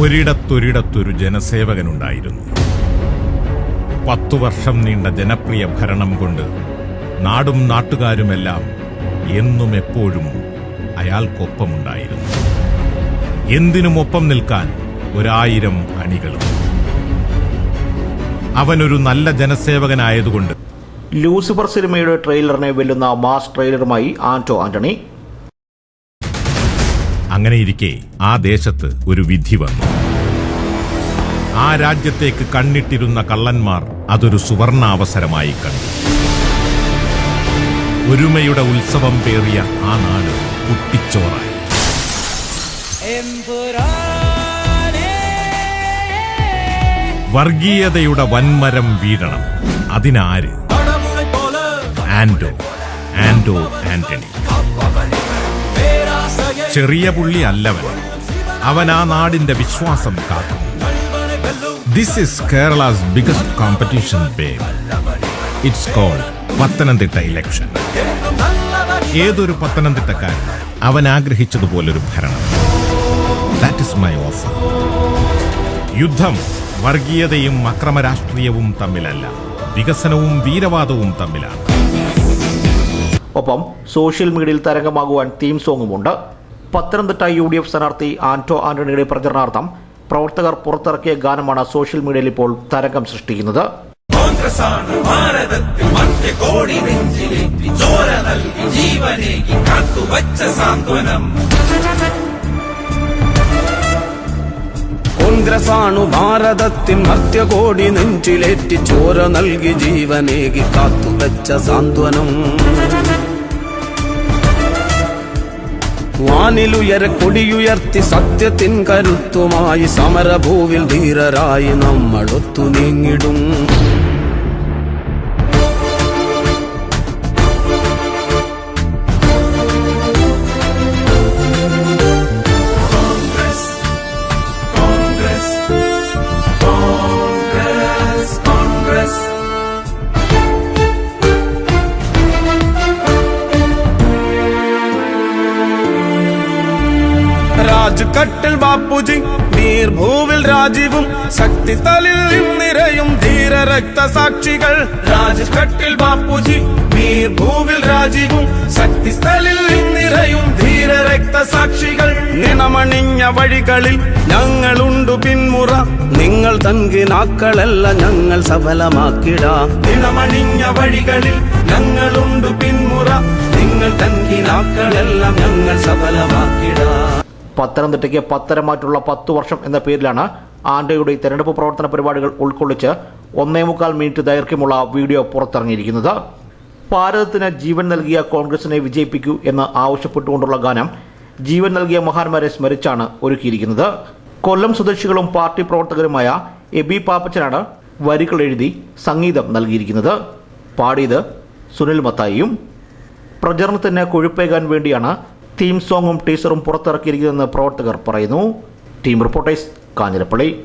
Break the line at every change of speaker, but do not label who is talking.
ഒരിടത്തൊരിടത്തൊരു ജനസേവകനുണ്ടായിരുന്നു. പത്തു വർഷം നീണ്ട ജനപ്രിയ ഭരണം കൊണ്ട് നാടും നാട്ടുകാരുമെല്ലാം എന്നും എപ്പോഴും അയാൾക്കൊപ്പമുണ്ടായിരുന്നു. എന്തിനും ഒപ്പം നിൽക്കാൻ ഒരായിരം അണികളും. അവനൊരു നല്ല ജനസേവകനായതുകൊണ്ട്
ലൂസിഫർ സിനിമയുടെ ട്രെയിലറിനെ വെല്ലുന്ന മാസ് ട്രെയിലറുമായി ആന്റോ ആന്റണി
അങ്ങനെയിരിക്കെ ആ ദേശത്ത് ഒരു വിധി വന്നു. ആ രാജ്യത്തേക്ക് കണ്ണിട്ടിരുന്ന കള്ളന്മാർ അതൊരു സുവർണാവസരമായി കണ്ടു. ഒരുമയുടെ ഉത്സവം പേറിയ ആ നാട് കുട്ടിച്ചോറായി. വർഗീയതയുടെ വൻമരം വീഴണം. അതിനാര്? ആൻഡോ ആൻഡോ ആന്റണി. ചെറിയ പുള്ളി അല്ലവൻ. അവൻ ആ നാടിന്റെ വിശ്വാസം കാക്കും this is Kerala's biggest competition babe it's called Pathanamthitta election ഏതൊരു പത്തനംതിട്ടക്കാരൻ അവൻ ആഗ്രഹിച്ചതുപോലൊരു ഭരണം? ദാറ്റ് ഇസ് മൈ ഓഫർ യുദ്ധം വർഗീയതയും അക്രമരാഷ്ട്രീയവും തമ്മിലല്ല. വികസനവും വീരവാദവും തമ്മിലാണ്.
ഒപ്പം സോഷ്യൽ മീഡിയയിൽ തരംഗമാകുവാൻ തീം സോങ്ങുമുണ്ട് പത്തനംതിട്ട യു ഡി എഫ് സ്ഥാനാർത്ഥി ആന്റോ ആന്റണിയുടെ പ്രചരണാർത്ഥം പ്രവർത്തകർ പുറത്തിറക്കിയ ഗാനമാണ് സോഷ്യൽ മീഡിയയിൽ ഇപ്പോൾ തരംഗം സൃഷ്ടിക്കുന്നത്.
കോൺഗ്രസാണ് ഭാരതത്തിൽ മധ്യകോടി നെഞ്ചിലേറ്റി ചോര നൽകി ജീവനേകി കാത്തുവച്ച സാന്ത്വനം.
കോൺഗ്രസാണു ഭാരതത്തിൻ മധ്യകോടി നെഞ്ചിലേറ്റി ചോര നൽകി ജീവനേകി കാത്തുവച്ച സാന്ത്വനം. വാനിലുയര കൊടിയുയർത്തി സത്യത്തിൻ കരുത്തുമായി സമരഭൂവിൽ ധീരരായി നമ്മൾ ഒത്തു നീങ്ങിടും. രാജ്കട്ടിൽ ബാപ്പുജി നീർഭൂവിൽ രാജീവും ശക്തി തലിൽ നിറയും ധീര രക്തസാക്ഷികൾ രാജുകട്ടിൽ ബാപ്പുജി നീർഭൂവിൽ രാജീവും ശക്തി ശക്തിസ്ഥലിൽ നിറയും ധീര രക്തസാക്ഷികൾ നിണമണിഞ്ഞ വഴികളിൽ ഞങ്ങളുണ്ടു പിന്മുറ. നിങ്ങൾ തങ്കി നാക്കളല്ല ഞങ്ങൾ സഫലമാക്കിടാ. നിണമണിഞ്ഞ വഴികളിൽ ഞങ്ങളുണ്ടു പിന്മുറ. നിങ്ങൾ തങ്കി തൻകിനാക്കളെല്ലാം ഞങ്ങൾ സഫലമാക്കിടാ.
പത്തനംതിട്ടയ്ക്ക് പത്തരമാറ്റുള്ള പത്ത് വർഷം എന്ന പേരിലാണ് ആന്റോയുടെ തെരഞ്ഞെടുപ്പ് പ്രവർത്തന പരിപാടികൾ ഉൾക്കൊള്ളിച്ച് ഒന്നേ മുക്കാൽ മിനിറ്റ് ദൈർഘ്യമുള്ള വീഡിയോ പുറത്തിറങ്ങിയിരിക്കുന്നത്. ഭാരതത്തിന് ജീവൻ നൽകിയ കോൺഗ്രസിനെ വിജയിപ്പിക്കൂ എന്ന് ആവശ്യപ്പെട്ടുകൊണ്ടുള്ള ഗാനം ജീവൻ നൽകിയ മഹാന്മാരെ സ്മരിച്ചാണ് ഒരുക്കിയിരിക്കുന്നത്. കൊല്ലം സ്വദേശികളും പാർട്ടി പ്രവർത്തകരുമായ എബി പാപ്പച്ചനാണ് വരികൾ എഴുതി സംഗീതം നൽകിയിരിക്കുന്നത്. പാടിയത് സുനിൽ മത്തായിയും. പ്രചരണത്തിന് കൊഴുപ്പേകാൻ വേണ്ടിയാണ് തീം സോങ്ങും ടീസറും പുറത്തിറക്കിയിരിക്കുന്നതെന്ന് പ്രവർത്തകർ പറയുന്നു. Team reporters Kanjirappally.